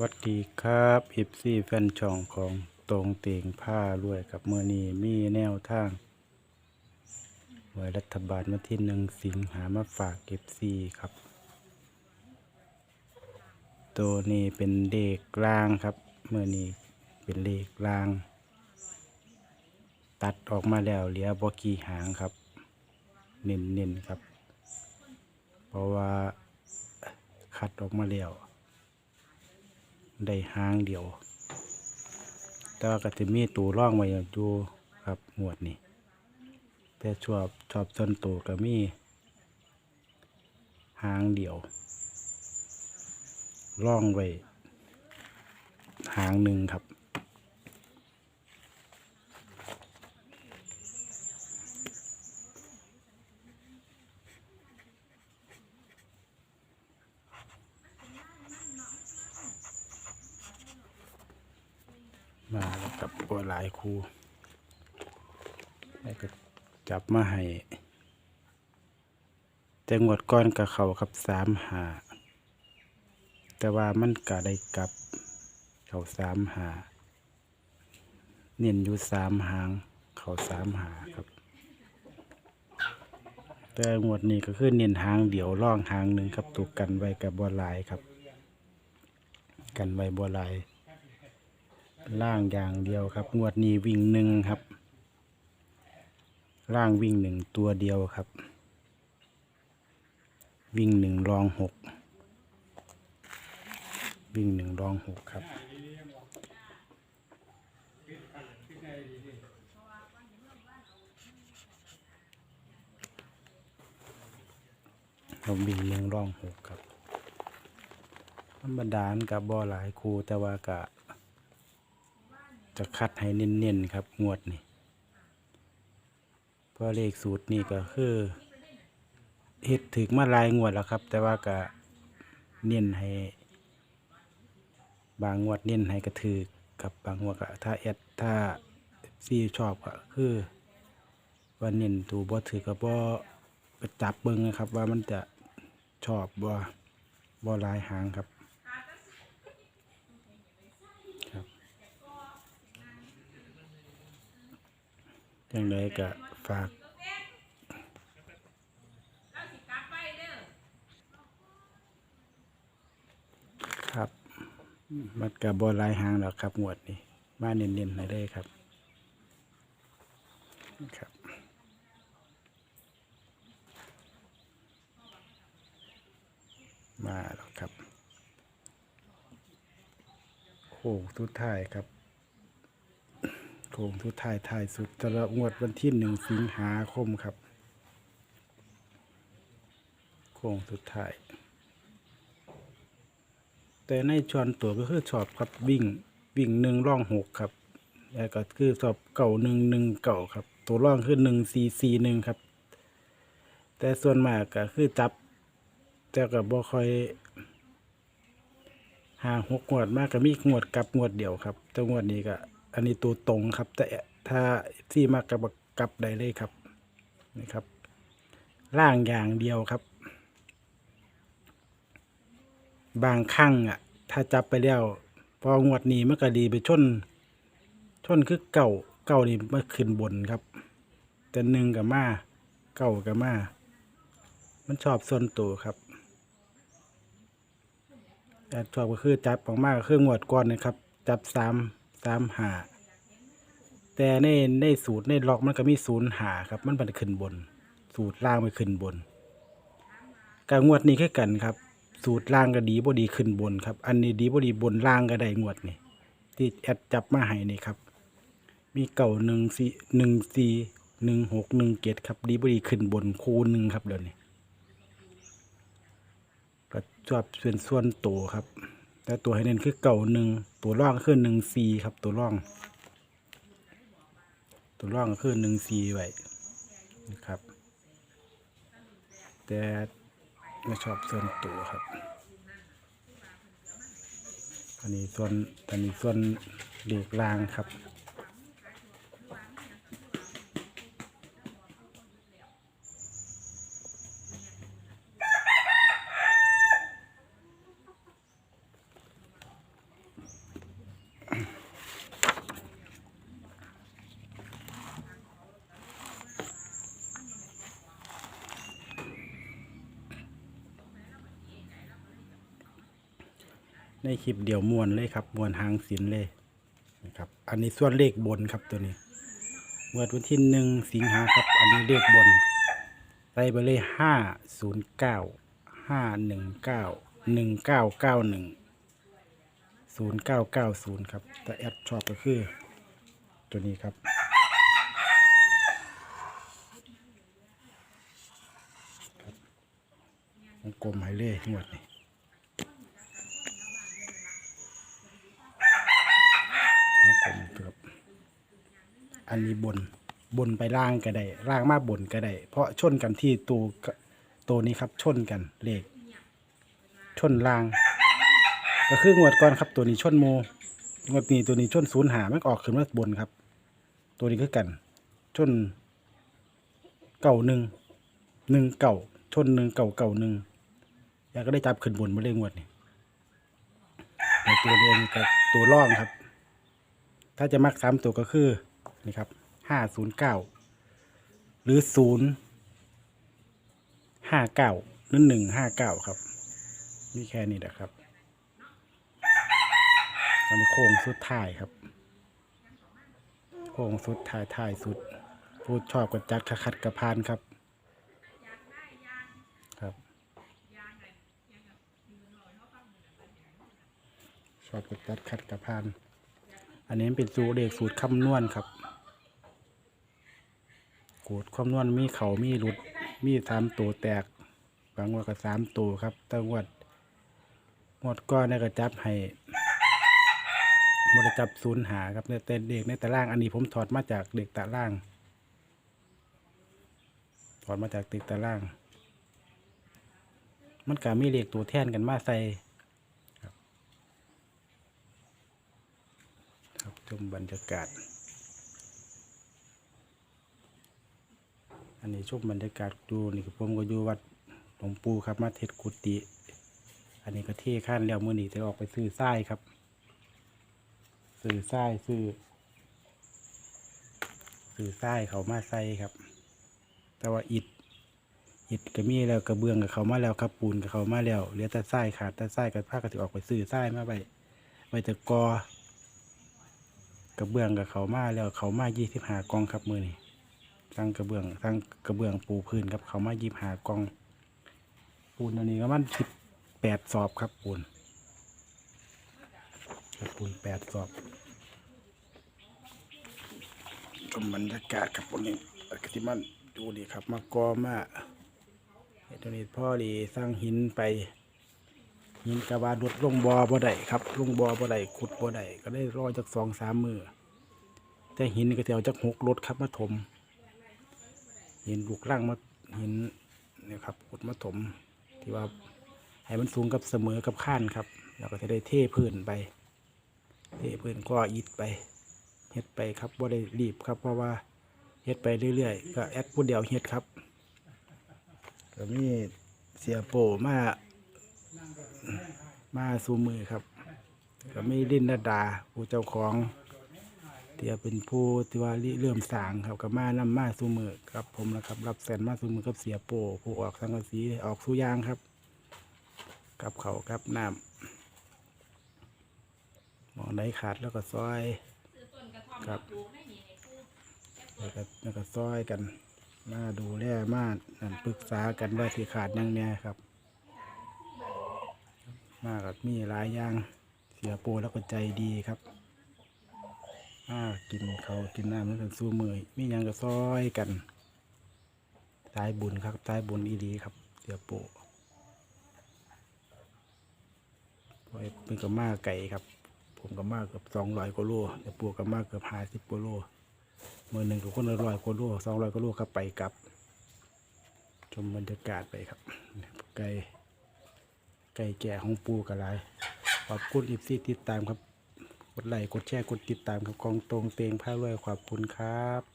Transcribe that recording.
วัสดีครับอิฟซี่แฟนช่องของตรงเตียงผ้ารวยกับเมื่อนี้มีแนวทางไว้รัฐบาลมาที่หนึ่งสิงหามาฝากเก็บซี่ครับ ตัวนี้เป็นเลขกลางครับเมื่อนี้เป็นเลขกลาง ตัดออกมาแล้วเหลือบกี่หางครับ เน้นๆครับ เพราะว่าคัดออกมาแล้ว ได้หางเดียว แต่ว่าก็จะมีตัวร่องไว้อยู่ครับหมวดนี้แต่ชอบชอบส่วนตัวก็มีหางเดียวร่องไว้หางหนึ่งครับ มาแล้ว กับบัวหลายคูแล้วก็จับมาให้แต่งวดก้อนกับเขากับสามหาแต่ว่ามันก็ได้กลับเขาสามหาเน้นอยู่สามหาง เขาสามหาครับ แต่งวดนี้ก็คือเน้นหางเดี่ยวร่องหางหนึ่งครับถูกกันไว้กับบัวลายครับ กันไว้บัวลาย ล่างอย่างเดียวครับ งวดนี้วิ่งหนึ่งครับ ล่างวิ่งหนึ่งตัวเดียวครับ วิ่งหนึ่งรองหกวิ่งหนึ่งรองหกครับผมวิ่งหนึ่งรองหกครับธรรมดานกับบอหลายครูแต่ว่ากะ จะคัดให้เน้นๆครับ งวดนี่เพราะเลขสูตรนี่ก็คือเฮ็ดถึกมาลายงวดแล้วครับ แต่ว่าก็เน้นให้ บางงวดเน้นให้กระถือกับบางงวดก็ถ้าแอดถ้าซีชอบก็คือว่าเน้นตูบ่ถือกับบ่จับเบิ่งนะครับ ว่ามันจะชอบบ่บ่ลายหางครับ ยังไงก็ฝากครับ มันกับบอลายหางแล้วครับงวดนี้ มาเน้นๆห้เลยครับ ครับมาแล้วครับโค้งทุดท้ายครับ โค้งทุดท้ายท้ายสุดสำหรับงวดวันที่หนึ่งสิงหาคมครับ โค้งสุดท้าย แต่ในชวนตัวก็คือชอบครับวิ่งวิ่งหนึ่งร่องหกครับแล้วก็คือชอบเก่าหนึ่งหนึ่งเก่าครับ ตัวร่องคือหนึ่งสี่สี่หนึ่งครับ แต่ส่วนมากก็คือจับแต่ก็บ่ค่อยหาหกงวดมากก็มีงวดกลับงวดเดียวครับแต่งวดนี้ก็ อันนี้ตัวตรงครับ แต่ถ้าที่มากกับกลับได้เลยครับนี่ครับ ล่างอย่างเดียวครับ บางครั้งอะ ถ้าจับไปแล้ว พองวดนี้มันก็ดีไปชน ชนคือเก่าเก่านี่มาขึ้นบนครับ แต่หนึ่งกับมาเก่ากับมา มันชอบส่วนตัวครับแต่ชอบก็คือจับออกมาก็คืองวดก่อนนะครับ จับสาม สามหาแต่ในในสูตรในล็อกมันก็มีศูนย์หาครับ มันไปขึ้นบน สูตรล่างไปขึ้นบนการงวดนี้แค่กันครับ สูตรล่างก็ดีบ่ดีขึ้นบนครับ อันนี้ดีบ่ดีบนล่างก็ได้งวดนี่ที่แอดจับมาให้นี่ครับ มีเก่าหนึ่งสี่หนึ่งสี่หนึ่งหกหนึ่งเจ็ดครับ ดีบ่ดีขึ้นบนคูหนึ่งครับเดี๋ยวนี้ก็ชอบส่วนส่วนตัวครับ แต่ตัวให้เน้นคือเก่าหนึ่งตัวร่องก็คือหนึ่งซีครับ ตัวร่อง ตัวร่องก็คือหนึ่งซีไว้นะครับ แต่ไม่ชอบส่วนตัวครับอันนี้ส่วนอันนี้ส่วนเด็กลางครับ ในคลิปเดียวมวนเลยครับมวนหางศิลเลยนะครับ อันนี้ส่วนเลขบนครับตัวนี้เมื่อวันที่หนึ่งสิงหาครับ อันนี้เลขบนใส่ไปเลยห้าศูนย์เก้าห้าหนึ่งเก้าหนึ่งเก้าเก้าหนึ่งศูนย์เก้าเก้าศูนย์ครับแต่แอดชอบก็คือ ตัวนี้ครับวงกลมให้เล่งวดนี่วงกลมเกือบ อันนี้บนบนไปล่างก็ได้ล่างมาบนก็ได้ เพราะชนกันที่ตัวตัวนี้ครับชนกันเลขชนล่าง ก็คืองวดก่อนครับ ตัวนี้ชนโมงวดนี้ตัวนี้ชนศูนย์หามันออกขึ้นมาบนครับ ตัวนี้คือกัน ชนเก่าหนึ่งหนึ่งเก่าชนหนึ่งเก่าเก่าหนึ่งอยากก็ได้จับขึ้นบนมาเล่งวดนี่ตัวเรียนกับตัวร่องครับ ถ้าจะมักสามตัวก็คือ นี่ครับห้าศูนย์เก้าหรือศูนย์ห้าเก้าหรือหนึ่งห้าเก้าครับมีแค่นี้นะครับตอนนี้โค้งสุดท้ายครับ โค้งสุดท้ายท้ายสุด พูดชอบกับจัดคัดกระพานครับครับชอบกดตัดขัดกระพาน อันนี้เป็นสูตรเลขสูตรคำนวณครับสูตรคำนวณมีเขามีหลุด มีสามตัวแตกบางว่าก็สามตัวครับตั้งวดงวดก้อนได้ก็จับให้บริจับศูนย์หาครับในแต่เด็กในตารางอันนี้ผมถอดมาจากเด็กตาราง ถอดมาจากเด็กตาราง มันก็มีเลขตัวแทนกันมาใส่ ครับ ชมบรรยากาศ อันนี้ชมบรรยากาศดูนี่คือผมก็อยู่วัดหลวงปู่ครับมาเทศกุฏิอันนี้ก็เท่ขั้นแล้วมือนี้จะออกไปซื้อทรายครับ ซื้อทรายซื้อซื้อทรายเขามาใส่ครับ แต่ว่าอิฐอิฐก็มีแล้วกระเบื้องกับเขามาแล้วครับปูนกับเขามาแล้วเหลือแต่ทรายขาดแต่ทรายกับผ้าก็จะออกไปซื้อทรายมาไปไปจะกอ ระเบื้องกับเขามาแล้วเขามายี่สิบหากองครับมือนี่ทั้งกระเบื้องทั้งกระเบื้องปูพื้นครับเขามายี่สิบหากอง ปูนอันนี้ก็มันสิบแปดสอบครับปูนปูนแปดสอบก็บรรยากาศครับปูนนี้กติมันดูดีครับ มากอมาตัวนี้พ่อดีสร้างหินไป หินกระบาดุดลงบอบ่ได้ครับลงบอบ่ได้ขุดบ่ได้ก็ได้รอจากสองสามมือแต่หินก็จะเอาจากหกรถครับมาถมหินลูกร่างมาหินเนี่ยครับขุดมาถม ที่ว่าให้มันสูงกับเสมอกับข้านครับ แล้วก็จะได้เทพื้นไป เทพื้นก็อิดไปเฮ็ดไปครับบ่ได้รีบครับเพราะว่าเฮ็ดไปเรื่อยๆ ก็แอดผู้เดียวเฮ็ดครับก็มีเสียโปมา มาสู่มือครับก็ไม่ลินดาดาผู้เจ้าของที่เป็นผู้ที่ว่าริเริ่มสางครับก็มานำมาสู่มือครับผมนะครับ รับแสนมาสู่มือกับเสียโปผู้ออกสังกะสีออกสู่ยางครับกับเขาวกับน้ำมองได้ขาดแล้วก็ซอยครับแล้วก็แล้วก็ซอยกัน มาดูแลมานั่นปรึกษากันว่าที่ขาดยังเนี่ยครับ มากับมีหลายอย่างเสียโปแล้วก็ใจดีครับมากินเขากินน้ำแล้วกันสู้มือมีหยังก็ซอยกันตายบุญครับตายบุญอีดีครับ เสียโปไว้เป็นกับมาไก่ครับ ผมกับมาเกือบสองร้อยกว่าโลเสียโปกับมาเกือบห้าสิบกว่าโลมือหนึ่งกับคนละร้อยกว่าโลสองร้อยกว่าโลครับไปกลับชมบรรยากาศไปครับไก่ ไก่แก่ของปูกระไรขอบคุณอิฟซีติดตามครับ กดไลค์กดแชร์กดติดตามครับกองตรงเตงผ้ารวยขอบคุณครับ